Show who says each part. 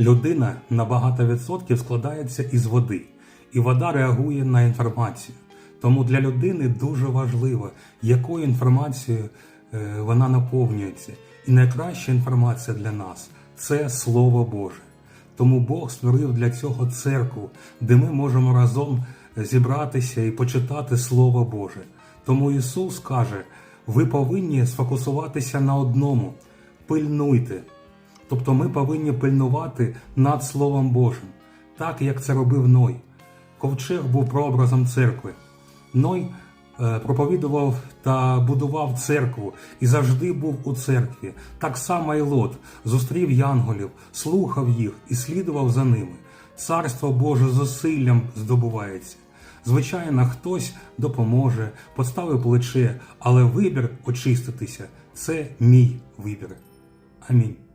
Speaker 1: Людина на багато відсотків складається із води, і вода реагує на інформацію. Тому для людини дуже важливо, якою інформацією е, вона наповнюється. І найкраща інформація для нас це Слово Боже. Тому Бог створив для цього церкву, де ми можемо разом зібратися і почитати Слово Боже. Тому Ісус каже: ви повинні сфокусуватися на одному, пильнуйте. Тобто ми повинні пильнувати над Словом Божим, так як це робив Ной. Ковчег був прообразом церкви. Ной е, проповідував та будував церкву і завжди був у церкві. Так само і Лот зустрів янголів, слухав їх і слідував за ними. Царство Боже зусиллям здобувається. Звичайно, хтось допоможе, поставив плече, але вибір очиститися це мій вибір. Амінь.